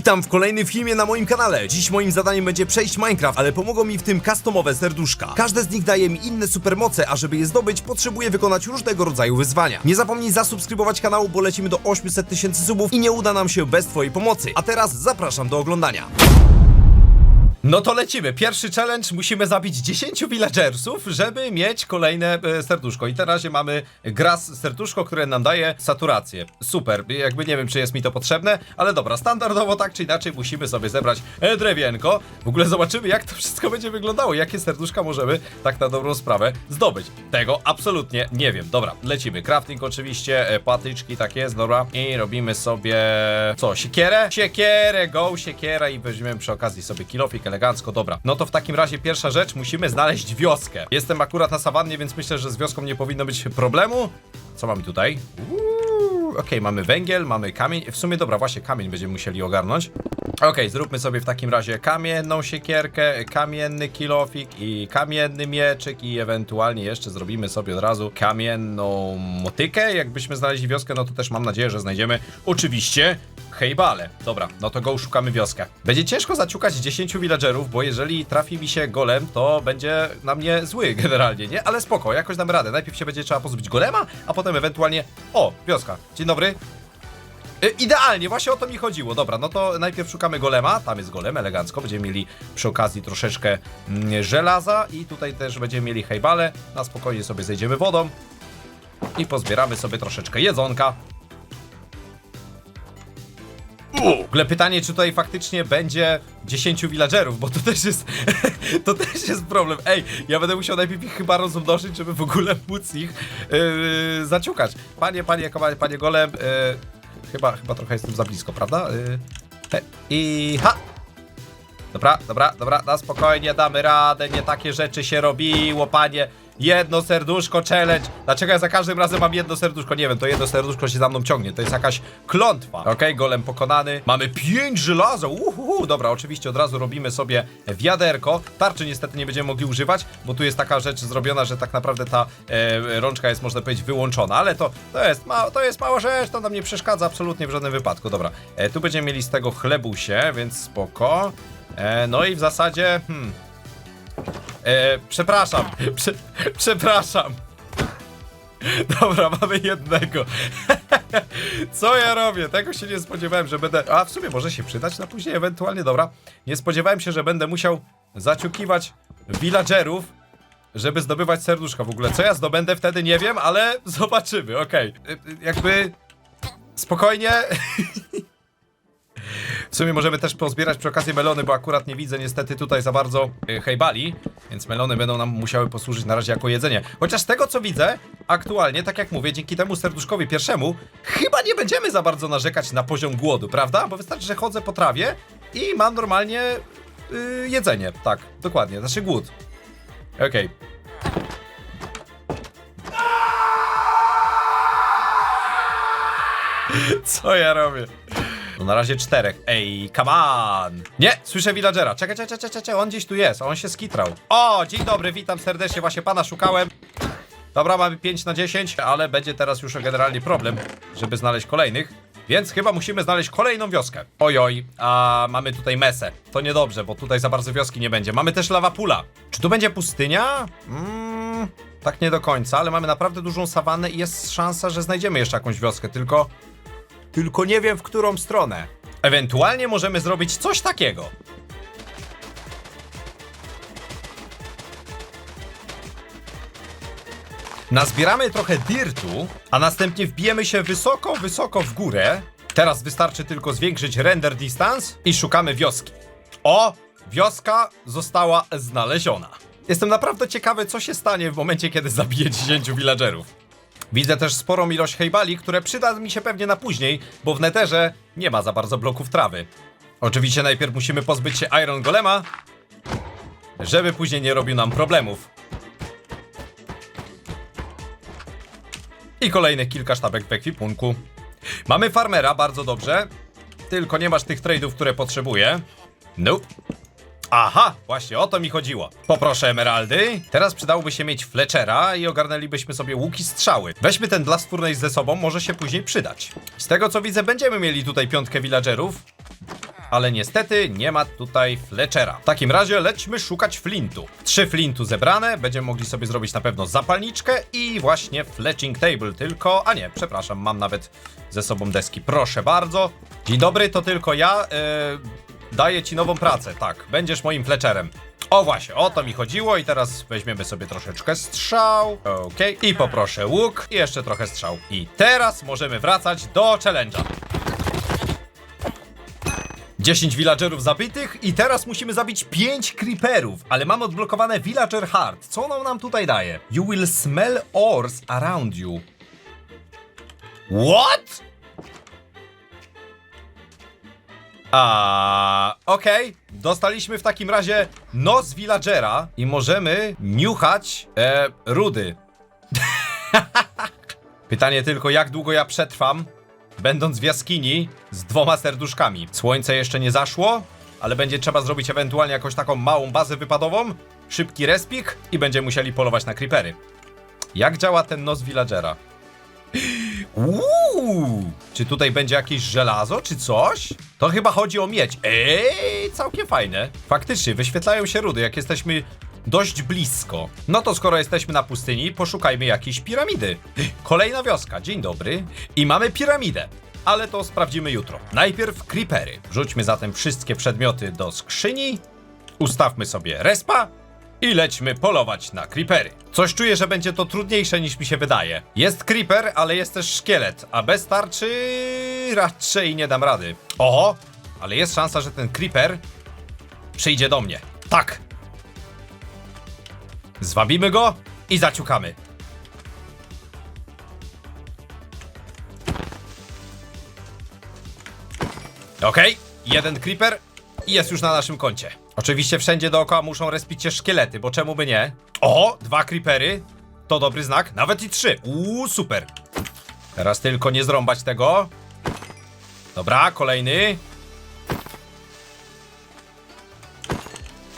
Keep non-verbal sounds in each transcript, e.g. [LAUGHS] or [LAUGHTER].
Witam w kolejnym filmie na moim kanale. Dziś moim zadaniem będzie przejść Minecraft, ale pomogą mi w tym customowe serduszka. Każde z nich daje mi inne supermoce, a żeby je zdobyć, potrzebuję wykonać różnego rodzaju wyzwania. Nie zapomnij zasubskrybować kanału, bo lecimy do 800 tysięcy subów i nie uda nam się bez twojej pomocy. A teraz zapraszam do oglądania. No to lecimy. Pierwszy challenge musimy zabić 10 villagersów, żeby mieć kolejne e, serduszko. I teraz mamy gras serduszko, które nam daje saturację. Super. Jakby nie wiem, czy jest mi to potrzebne, ale dobra, standardowo tak czy inaczej musimy sobie zebrać e, drewienko. W ogóle zobaczymy, jak to wszystko będzie wyglądało. Jakie serduszka możemy tak na dobrą sprawę zdobyć. Tego absolutnie nie wiem. Dobra, lecimy. Crafting oczywiście, e, patyczki, tak jest, dobra. I robimy sobie co, siekierę? Siekierę, go, siekiera i weźmiemy przy okazji sobie kilofik elegancko, dobra. No to w takim razie pierwsza rzecz, musimy znaleźć wioskę. Jestem akurat na sawannie, więc myślę, że z wioską nie powinno być problemu. Co mamy tutaj? Okej, mamy węgiel, mamy kamień. W sumie dobra, właśnie kamień będziemy musieli ogarnąć. Okej, zróbmy sobie w takim razie kamienną siekierkę, kamienny kilofik i kamienny mieczyk i ewentualnie jeszcze zrobimy sobie od razu kamienną motykę. Jakbyśmy znaleźli wioskę, no to też mam nadzieję, że znajdziemy oczywiście hejbale. Dobra, no to go szukamy wioskę. Będzie ciężko zaciukać 10 villagerów, bo jeżeli trafi mi się golem, to będzie na mnie zły [LAUGHS] generalnie, nie? Ale spoko, jakoś damy radę. Najpierw się będzie trzeba pozbyć golema, a potem ewentualnie... O, wioska. Dzień dobry. Y, Idealnie, właśnie o to mi chodziło. Dobra, no to najpierw szukamy golema. Tam jest golem, elegancko. Będziemy mieli przy okazji troszeczkę mm, żelaza i tutaj też będziemy mieli hejbale. Na spokojnie sobie zejdziemy wodą i pozbieramy sobie troszeczkę jedzonka. W ogóle pytanie, czy tutaj faktycznie będzie 10 villagerów, bo to też jest [LAUGHS] to też jest problem. Ej, ja będę musiał najpierw ich chyba rozmnożyć, żeby w ogóle móc ich yy, zaciukać. Panie, panie, panie, panie golem, yy, chyba, chyba trochę jestem za blisko, prawda? He, I ha! Dobra, dobra, dobra, na spokojnie damy radę, nie takie rzeczy się robiło, panie. Jedno serduszko challenge. Dlaczego ja za każdym razem mam jedno serduszko? Nie wiem, to jedno serduszko się za mną ciągnie. To jest jakaś klątwa. Okej, golem pokonany. Mamy pięć żelaza. Uhuhu. Dobra, oczywiście od razu robimy sobie wiaderko. Tarczy niestety nie będziemy mogli używać, bo tu jest taka rzecz zrobiona, że tak naprawdę ta e, rączka jest, można powiedzieć, wyłączona. Ale to, to, jest ma, to jest mała rzecz, to nam nie przeszkadza absolutnie w żadnym wypadku. Dobra, e, tu będziemy mieli z tego chlebusie, więc spoko. E, no i w zasadzie, hmm. E, przepraszam, [LAUGHS] Prze, przepraszam. [LAUGHS] Dobra, mamy jednego. [LAUGHS] Co ja robię? Tego się nie spodziewałem, że będę. A w sumie może się przydać na później, ewentualnie, dobra. Nie spodziewałem się, że będę musiał zaciukiwać villagerów, żeby zdobywać serduszka. W ogóle co ja zdobędę wtedy, nie wiem, ale zobaczymy, okej. Y, y, Jakby. Spokojnie. W sumie możemy też pozbierać przy okazji melony, bo akurat nie widzę niestety tutaj za bardzo y, hejbali, więc melony będą nam musiały posłużyć na razie jako jedzenie. Chociaż z tego co widzę, aktualnie, tak jak mówię, dzięki temu serduszkowi pierwszemu, chyba nie będziemy za bardzo narzekać na poziom głodu, prawda? Bo wystarczy, że chodzę po trawie i mam normalnie y, jedzenie. Tak, dokładnie, znaczy głód. Okej. [LAUGHS] Co ja robię? No na razie czterech. Ej, come on! Nie, słyszę villagera. Czekaj, czekaj, czekaj, czekaj, on gdzieś tu jest, on się skitrał. O, dzień dobry, witam serdecznie, właśnie pana szukałem. Dobra, mamy 5 na 10, ale będzie teraz już generalnie problem, żeby znaleźć kolejnych. Więc chyba musimy znaleźć kolejną wioskę. Ojoj, a mamy tutaj mesę. To niedobrze, bo tutaj za bardzo wioski nie będzie. Mamy też lawapula. Czy tu będzie pustynia? Mm, tak nie do końca, ale mamy naprawdę dużą sawannę i jest szansa, że znajdziemy jeszcze jakąś wioskę, tylko... Tylko nie wiem w którą stronę. Ewentualnie możemy zrobić coś takiego. Nazbieramy trochę dirtu, a następnie wbijemy się wysoko, wysoko w górę. Teraz wystarczy tylko zwiększyć render distance i szukamy wioski. O! Wioska została znaleziona. Jestem naprawdę ciekawy, co się stanie w momencie, kiedy zabiję 10 villagerów. Widzę też sporą ilość hejbali, które przyda mi się pewnie na później, bo w neterze nie ma za bardzo bloków trawy. Oczywiście najpierw musimy pozbyć się Iron Golema, żeby później nie robił nam problemów. I kolejnych kilka sztabek w ekwipunku. Mamy farmera, bardzo dobrze. Tylko nie masz tych tradeów, które potrzebuję. Nope. Aha, właśnie o to mi chodziło. Poproszę emeraldy. Teraz przydałoby się mieć Fletchera i ogarnęlibyśmy sobie łuki strzały. Weźmy ten Blast Furnace ze sobą, może się później przydać. Z tego co widzę, będziemy mieli tutaj piątkę villagerów. ale niestety nie ma tutaj Fletchera. W takim razie lećmy szukać flintu. Trzy flintu zebrane, będziemy mogli sobie zrobić na pewno zapalniczkę i właśnie fletching table tylko, a nie, przepraszam, mam nawet ze sobą deski. Proszę bardzo. Dzień dobry, to tylko ja. Yy, daję ci nową pracę, tak, będziesz moim Fletcherem. O właśnie, o to mi chodziło i teraz weźmiemy sobie troszeczkę strzał. Okej, i poproszę łuk i jeszcze trochę strzał. I teraz możemy wracać do challenge'a. 10 villagerów zabitych i teraz musimy zabić 5 creeperów, ale mamy odblokowane villager heart. Co ono nam tutaj daje? You will smell ores around you. What? A, okej. Dostaliśmy w takim razie nos villagera i możemy niuchać e, rudy. [LAUGHS] Pytanie tylko, jak długo ja przetrwam, będąc w jaskini z dwoma serduszkami. Słońce jeszcze nie zaszło, ale będzie trzeba zrobić ewentualnie jakąś taką małą bazę wypadową, szybki respik i będziemy musieli polować na creepery. Jak działa ten nos villagera? Uuu, czy tutaj będzie jakieś żelazo, czy coś? To chyba chodzi o miedź. Ej, całkiem fajne. Faktycznie, wyświetlają się rudy, jak jesteśmy dość blisko. No to skoro jesteśmy na pustyni, poszukajmy jakiejś piramidy. Kolejna wioska, dzień dobry. I mamy piramidę. Ale to sprawdzimy jutro. Najpierw creepery. Wrzućmy zatem wszystkie przedmioty do skrzyni. Ustawmy sobie respa i lećmy polować na creepery. Coś czuję, że będzie to trudniejsze niż mi się wydaje. Jest creeper, ale jest też szkielet, a bez tarczy raczej nie dam rady. Oho, ale jest szansa, że ten creeper przyjdzie do mnie. Tak. Zwabimy go i zaciukamy. Okej, jeden creeper i jest już na naszym koncie. Oczywiście wszędzie dookoła muszą respić się szkielety, bo czemu by nie? O, dwa creepery. To dobry znak. Nawet i trzy. Uuu, super. Teraz tylko nie zrąbać tego. Dobra, kolejny.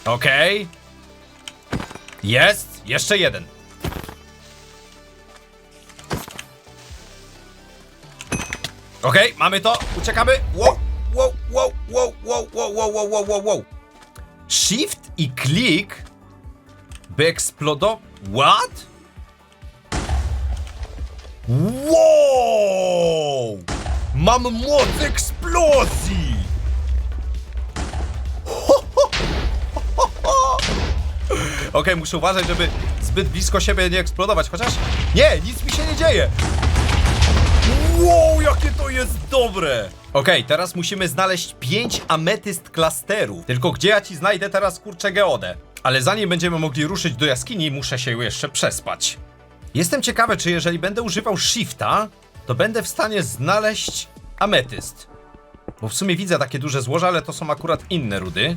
Okej. Jest. Jeszcze jeden. Okej, mamy to. Uciekamy. Wow, wow, wow, wow, wow, wow, wow, wow, wow. Shift i klik by eksplodował. What? Wow! Mam moc eksplozji! [LAUGHS] Okej, muszę uważać, żeby zbyt blisko siebie nie eksplodować, chociaż... Nie, nic mi się nie dzieje! Wow, jakie to jest dobre! Okej, teraz musimy znaleźć 5 ametyst klasterów. Tylko gdzie ja ci znajdę teraz kurczę geodę? Ale zanim będziemy mogli ruszyć do jaskini, muszę się jeszcze przespać. Jestem ciekawy, czy jeżeli będę używał shifta, to będę w stanie znaleźć ametyst. Bo w sumie widzę takie duże złoża, ale to są akurat inne rudy.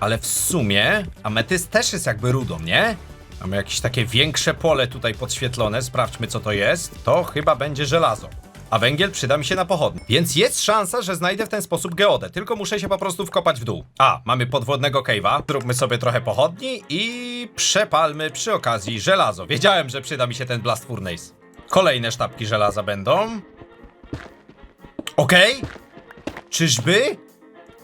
Ale w sumie ametyst też jest jakby rudą, nie? Mamy jakieś takie większe pole tutaj podświetlone. Sprawdźmy, co to jest. To chyba będzie żelazo. A węgiel przyda mi się na pochodnie. Więc jest szansa, że znajdę w ten sposób geodę. Tylko muszę się po prostu wkopać w dół. A, mamy podwodnego cave'a. Zróbmy sobie trochę pochodni i przepalmy przy okazji żelazo. Wiedziałem, że przyda mi się ten blast furnace. Kolejne sztabki żelaza będą. Okej. Czyżby?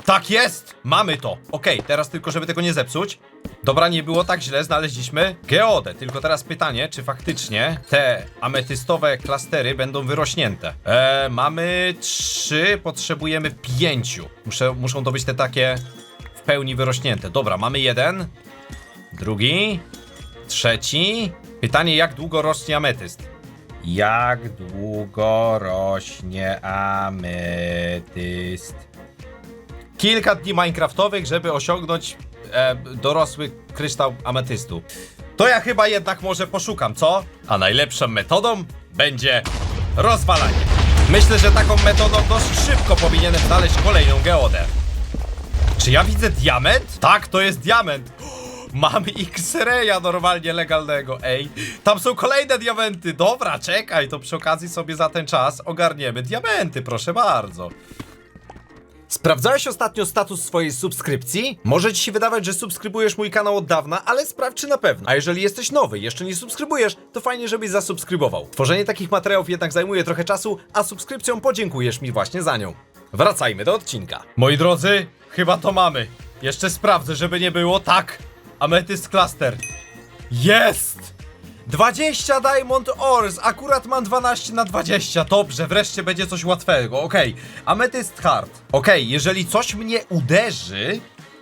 Tak jest! Mamy to! Okej, teraz tylko, żeby tego nie zepsuć. Dobra, nie było tak źle, znaleźliśmy geodę. Tylko teraz pytanie, czy faktycznie te ametystowe klastery będą wyrośnięte. Eee, mamy trzy, potrzebujemy pięciu. Muszę, muszą to być te takie w pełni wyrośnięte. Dobra, mamy jeden, drugi, trzeci. Pytanie, jak długo rośnie ametyst? Jak długo rośnie ametyst? kilka dni minecraftowych, żeby osiągnąć e, dorosły kryształ ametystu. To ja chyba jednak może poszukam, co? A najlepszą metodą będzie rozwalanie. Myślę, że taką metodą dość szybko powinienem znaleźć kolejną geodę. Czy ja widzę diament? Tak, to jest diament. [GASPS] Mamy X-raya normalnie legalnego, ej. Tam są kolejne diamenty. Dobra, czekaj, to przy okazji sobie za ten czas ogarniemy diamenty, proszę bardzo. Sprawdzałeś ostatnio status swojej subskrypcji? Może ci się wydawać, że subskrybujesz mój kanał od dawna, ale sprawdź czy na pewno. A jeżeli jesteś nowy jeszcze nie subskrybujesz, to fajnie, żebyś zasubskrybował. Tworzenie takich materiałów jednak zajmuje trochę czasu, a subskrypcją podziękujesz mi właśnie za nią. Wracajmy do odcinka. Moi drodzy, chyba to mamy. Jeszcze sprawdzę, żeby nie było. Tak, Amethyst Cluster. Jest! 20 Diamond Ores, akurat mam 12 na 20. Dobrze, wreszcie będzie coś łatwego. Okej, Amethyst Heart. Okej, jeżeli coś mnie uderzy,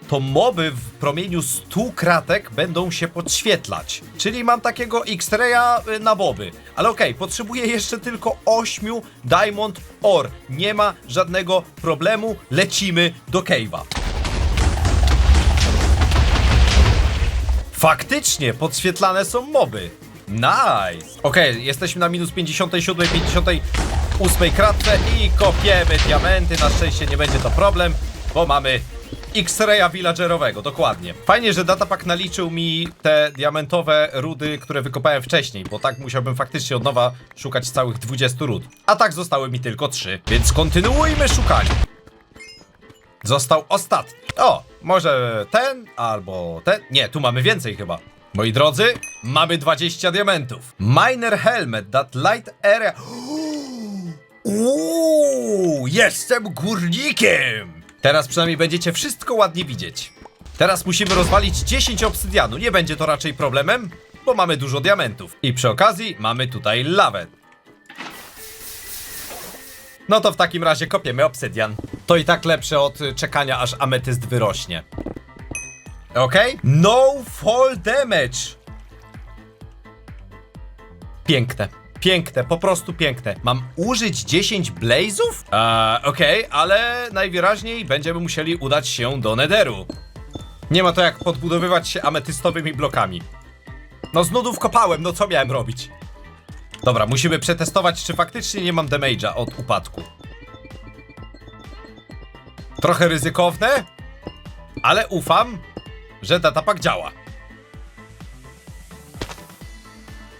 to moby w promieniu 100 kratek będą się podświetlać. Czyli mam takiego X-raya y, na boby. Ale okej, potrzebuję jeszcze tylko 8 Diamond Ore. Nie ma żadnego problemu, lecimy do Cave'a. Faktycznie, podświetlane są moby. Nice. Okej, jesteśmy na minus 57, 58 kratce i kopiemy diamenty. Na szczęście nie będzie to problem, bo mamy X-raya villagerowego, dokładnie. Fajnie, że datapack naliczył mi te diamentowe rudy, które wykopałem wcześniej, bo tak musiałbym faktycznie od nowa szukać całych 20 rud. A tak zostały mi tylko 3, więc kontynuujmy szukanie. Został ostatni. O, może ten albo ten. Nie, tu mamy więcej chyba. Moi drodzy, mamy 20 diamentów. Miner helmet, that light area. [GASPS] Uuu, jestem górnikiem! Teraz przynajmniej będziecie wszystko ładnie widzieć. Teraz musimy rozwalić 10 obsydianu. Nie będzie to raczej problemem, bo mamy dużo diamentów. I przy okazji mamy tutaj lawę. No to w takim razie kopiemy obsydian. To i tak lepsze od czekania aż ametyst wyrośnie. Okej? No fall damage. Piękne. Piękne, po prostu piękne. Mam użyć 10 blazów? Eee, okej, ale najwyraźniej będziemy musieli udać się do Netheru. Nie ma to jak podbudowywać się ametystowymi blokami. No z nudów kopałem, no co miałem robić? Dobra, musimy przetestować, czy faktycznie nie mam damage'a od upadku. Trochę ryzykowne, ale ufam, że datapak działa.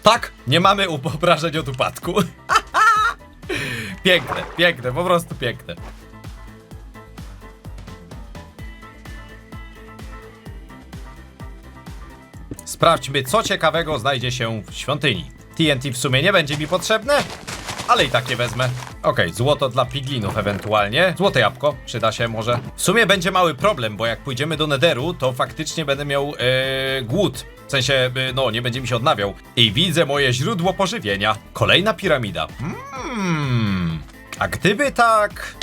Tak, nie mamy obrażeń od upadku. [LAUGHS] piękne, piękne, po prostu piękne. Sprawdźmy, co ciekawego znajdzie się w świątyni. TNT w sumie nie będzie mi potrzebne, ale i tak je wezmę. Okej, złoto dla piglinów ewentualnie. Złote jabłko, przyda się może. W sumie będzie mały problem, bo jak pójdziemy do Netheru, to faktycznie będę miał e, głód. W sensie, e, no, nie będzie mi się odnawiał. I widzę moje źródło pożywienia. Kolejna piramida. Hmm. A gdyby tak...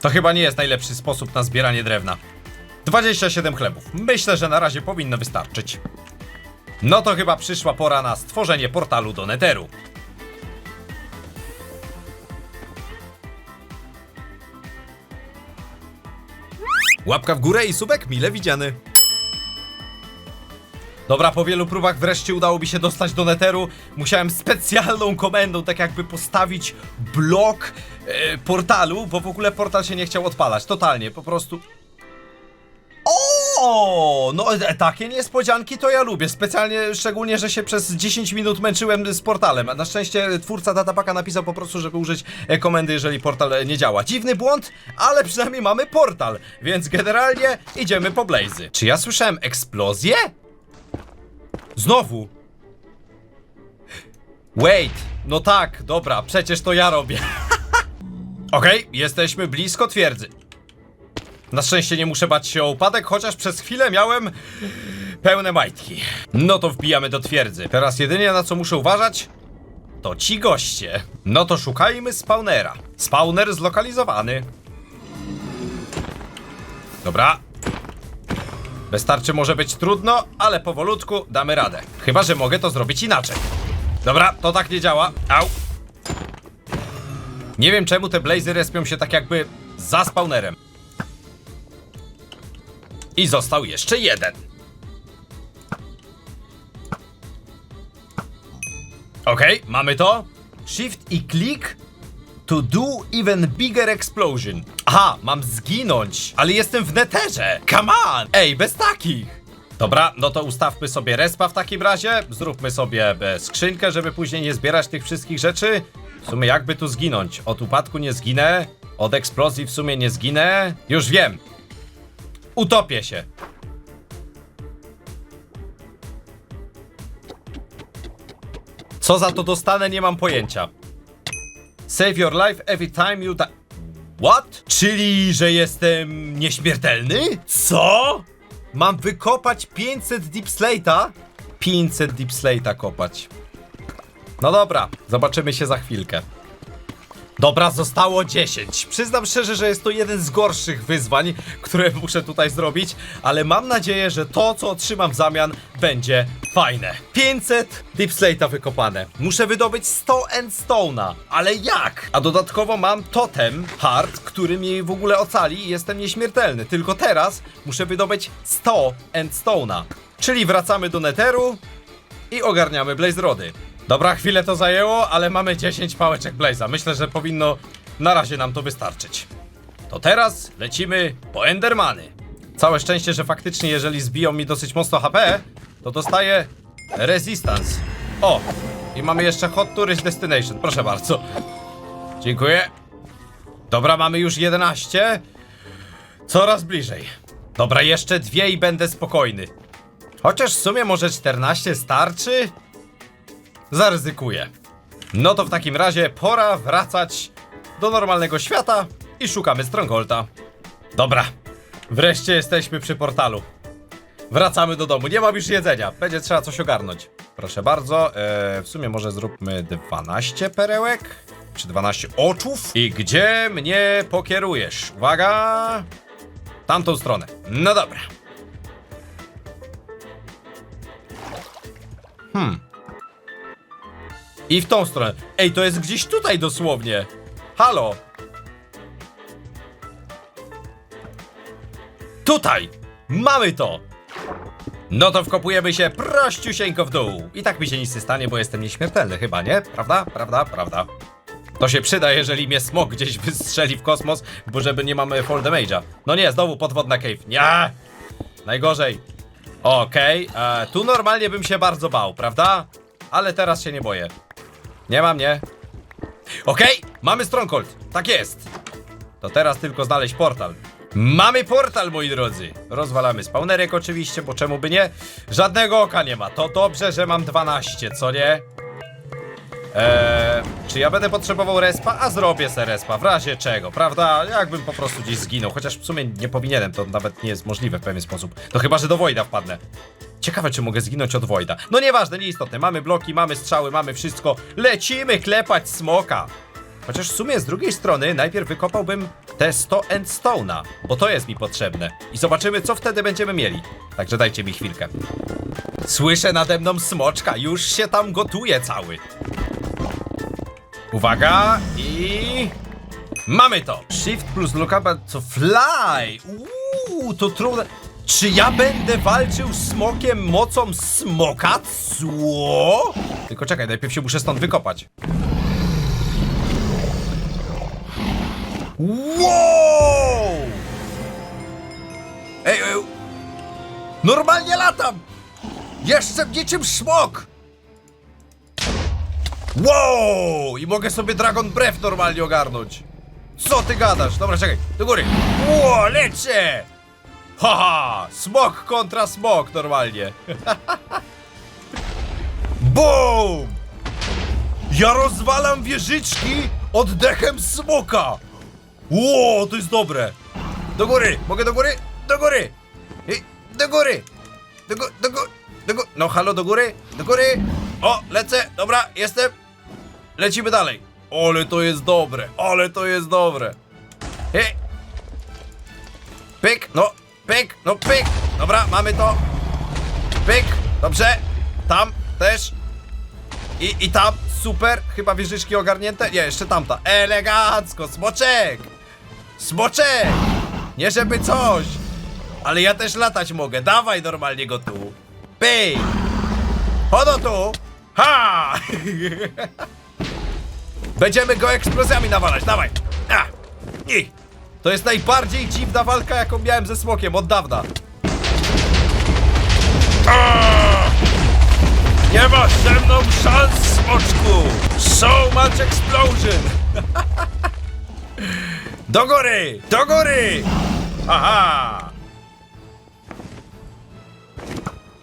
To chyba nie jest najlepszy sposób na zbieranie drewna. 27 chlebów. Myślę, że na razie powinno wystarczyć. No to chyba przyszła pora na stworzenie portalu do Netheru. Łapka w górę i subek mile widziany. Dobra, po wielu próbach wreszcie udało mi się dostać do Netheru. Musiałem specjalną komendą tak jakby postawić blok e, portalu, bo w ogóle portal się nie chciał odpalać. Totalnie, po prostu o, no e, takie niespodzianki to ja lubię. Specjalnie, szczególnie, że się przez 10 minut męczyłem z portalem. Na szczęście twórca datapaka napisał po prostu, żeby użyć e, komendy, jeżeli portal e, nie działa. Dziwny błąd, ale przynajmniej mamy portal, więc generalnie idziemy po Blazy. Czy ja słyszałem eksplozję? Znowu. Wait, no tak, dobra, przecież to ja robię. [LAUGHS] Okej, jesteśmy blisko twierdzy. Na szczęście nie muszę bać się o upadek, chociaż przez chwilę miałem pełne majtki. No to wbijamy do twierdzy. Teraz jedynie na co muszę uważać, to ci goście. No to szukajmy spawnera. Spawner zlokalizowany. Dobra. Bez może być trudno, ale powolutku damy radę. Chyba, że mogę to zrobić inaczej. Dobra, to tak nie działa. Au. Nie wiem czemu te blazy respią się tak jakby za spawnerem. I został jeszcze jeden. Okej, mamy to. Shift i klik to do even bigger explosion. Aha, mam zginąć, ale jestem w neterze. Come on! Ej, bez takich. Dobra, no to ustawmy sobie respa w takim razie. Zróbmy sobie e, skrzynkę, żeby później nie zbierać tych wszystkich rzeczy. W sumie jakby tu zginąć? Od upadku nie zginę. Od eksplozji w sumie nie zginę. Już wiem. Utopię się. Co za to dostanę, nie mam pojęcia. Save your life every time you die. What? Czyli, że jestem nieśmiertelny? Co? Mam wykopać 500 Deep Slate'a? 500 Deep Slate'a kopać. No dobra, zobaczymy się za chwilkę. Dobra, zostało 10. Przyznam szczerze, że jest to jeden z gorszych wyzwań, które muszę tutaj zrobić, ale mam nadzieję, że to, co otrzymam w zamian, będzie fajne. 500 Deep Slate'a wykopane. Muszę wydobyć 100 Endstone'a, ale jak? A dodatkowo mam totem Hard, który mi w ogóle ocali i jestem nieśmiertelny. Tylko teraz muszę wydobyć 100 Endstone'a. Czyli wracamy do Netheru i ogarniamy Blaze Rody. Dobra, chwilę to zajęło, ale mamy 10 pałeczek Blaze'a. Myślę, że powinno na razie nam to wystarczyć. To teraz lecimy po Endermany. Całe szczęście, że faktycznie jeżeli zbiją mi dosyć mocno HP, to dostaję Resistance. O! I mamy jeszcze Hot Tourist Destination, proszę bardzo. Dziękuję. Dobra, mamy już 11. Coraz bliżej. Dobra, jeszcze dwie i będę spokojny. Chociaż w sumie może 14 starczy? Zaryzykuję. No to w takim razie pora wracać do normalnego świata i szukamy Strongholda. Dobra, wreszcie jesteśmy przy portalu. Wracamy do domu, nie mam już jedzenia, będzie trzeba coś ogarnąć. Proszę bardzo, e, w sumie może zróbmy 12 perełek, czy 12 oczów. I gdzie mnie pokierujesz? Uwaga! Tamtą stronę. No dobra. I w tą stronę. Ej, to jest gdzieś tutaj dosłownie. Halo. Tutaj. Mamy to. No to wkopujemy się prościusieńko w dół. I tak mi się nic nie stanie, bo jestem nieśmiertelny chyba, nie? Prawda? Prawda? Prawda. To się przyda, jeżeli mnie smok gdzieś wystrzeli w kosmos, bo żeby nie mamy fall damage'a. No nie, znowu podwodna cave. Nie! Najgorzej. Okej, e, tu normalnie bym się bardzo bał, prawda? Ale teraz się nie boję. Nie mam, nie. Okej, mamy Stronghold. Tak jest. To teraz tylko znaleźć portal. Mamy portal, moi drodzy. Rozwalamy spawnerek oczywiście, bo czemu by nie? Żadnego oka nie ma. To dobrze, że mam 12, co nie? Eee, czy ja będę potrzebował respa? A zrobię se respa, w razie czego, prawda? Jakbym po prostu gdzieś zginął, chociaż w sumie nie powinienem, to nawet nie jest możliwe w pewien sposób. To chyba, że do Wojda wpadnę. Ciekawe, czy mogę zginąć od Wojda. No nieważne, nieistotne. Mamy bloki, mamy strzały, mamy wszystko. Lecimy klepać smoka. Chociaż w sumie z drugiej strony najpierw wykopałbym te 100 endstone'a, bo to jest mi potrzebne. I zobaczymy, co wtedy będziemy mieli. Także dajcie mi chwilkę. Słyszę nade mną smoczka, już się tam gotuje cały. Uwaga i... Mamy to! Shift plus lookup to fly! Uuu, to trudne... Czy ja będę walczył z smokiem mocą smoka? Co? Tylko czekaj, najpierw się muszę stąd wykopać. Wow! Ej, ej! Normalnie latam! Jestem niczym smok! Wow! I mogę sobie Dragon Breath normalnie ogarnąć. Co ty gadasz? Dobra, czekaj, do góry. Ło, lecę! Haha! Smok kontra smok normalnie. [LAUGHS] Boom! Ja rozwalam wieżyczki oddechem smoka! Ło, to jest dobre! Do góry! Mogę do góry? Do góry! I do góry! Do, gó- do, gó- do No halo, do góry? Do góry! O, lecę! Dobra, jestem! Lecimy dalej! Ale to jest dobre! Ale to jest dobre! Hej! Pyk! No! Pyk! No pyk! Dobra, mamy to! Pyk! Dobrze! Tam też! I, I tam, super, chyba wieżyczki ogarnięte. Nie, jeszcze tamta. Elegancko, smoczek! Smoczek! Nie żeby coś, ale ja też latać mogę. Dawaj normalnie go tu. Pyj! Chodo tu! Ha! [LAUGHS] Będziemy go eksplozjami nawalać, dawaj! A! I! To jest najbardziej dziwna walka, jaką miałem ze smokiem od dawna. Nie masz ze mną szans, smoczku! So much explosion! [LAUGHS] Do góry! Do góry! Aha!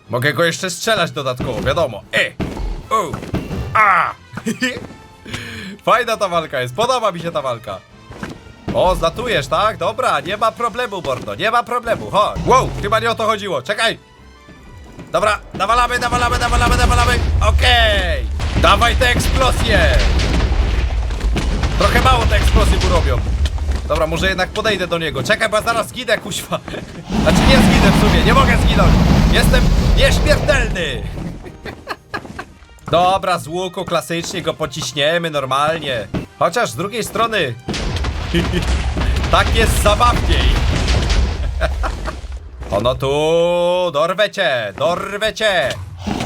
Mogę go jeszcze strzelać dodatkowo, wiadomo. E! U! A! [LAUGHS] Fajna ta walka jest, podoba mi się ta walka. O, zlatujesz, tak? Dobra, nie ma problemu, Bordo, nie ma problemu, chodź. Wow, chyba nie o to chodziło, czekaj. Dobra, nawalamy, nawalamy, nawalamy, nawalamy. Okej. Dawaj te eksplozje. Trochę mało te eksplozje mu robią. Dobra, może jednak podejdę do niego. Czekaj, bo zaraz zginę, kuźwa. [LAUGHS] Znaczy nie zginę w sumie, nie mogę zginąć. Jestem nieśmiertelny. [LAUGHS] Dobra, z łuku klasycznie go pociśniemy normalnie. Chociaż z drugiej strony... [LAUGHS] tak jest zabawniej. [LAUGHS] Ono tu, dorwę cię.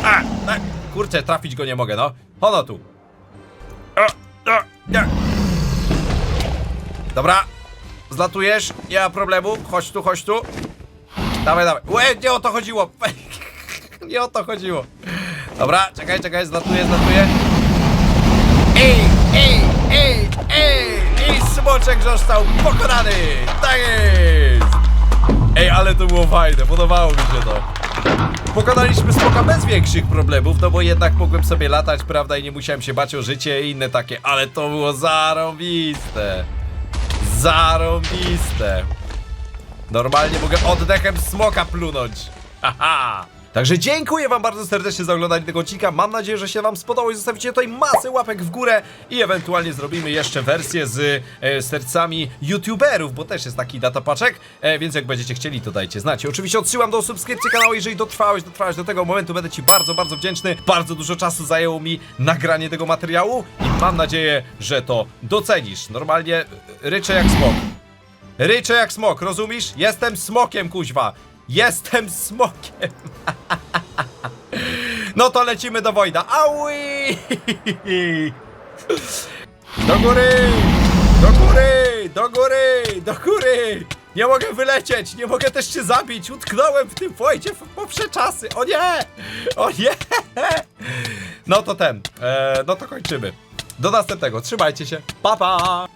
A, a, kurczę, trafić go nie mogę, no. Ono tu. A, a, a. Dobra, zlatujesz, nie ma problemu, chodź tu, chodź tu. Dawaj, dawaj. Łe, nie o to chodziło. [LAUGHS] nie o to chodziło. Dobra, czekaj, czekaj, zlatuję, zlatuję. Ej, ej, ej, ej, ej, smoczek został pokonany. Tak jest. Ej, ale to było fajne, podobało mi się to. Pokonaliśmy smoka bez większych problemów, no bo jednak mogłem sobie latać, prawda, i nie musiałem się bać o życie i inne takie, ale to było zarąbiste. Zarąbiste. Normalnie mogę oddechem smoka plunąć. Haha. Także dziękuję wam bardzo serdecznie za oglądanie tego odcinka. Mam nadzieję, że się wam spodobało i zostawicie tutaj masę łapek w górę i ewentualnie zrobimy jeszcze wersję z e, sercami youtuberów, bo też jest taki datapaczek, e, więc jak będziecie chcieli, to dajcie znać. Oczywiście odsyłam do subskrypcji kanału, jeżeli dotrwałeś, dotrwałeś do tego momentu, będę ci bardzo, bardzo wdzięczny. Bardzo dużo czasu zajęło mi nagranie tego materiału i mam nadzieję, że to docenisz. Normalnie ryczę jak smok. Ryczę jak smok, rozumiesz? Jestem smokiem, kuźwa. Jestem smokiem. No to lecimy do Wojda. Aui! Do góry! Do góry! Do góry! Do góry! Nie mogę wylecieć! Nie mogę też się zabić! Utknąłem w tym Wojdzie w poprzednie czasy! O nie! O nie! No to ten. E, no to kończymy. Do następnego. Trzymajcie się. Pa, pa!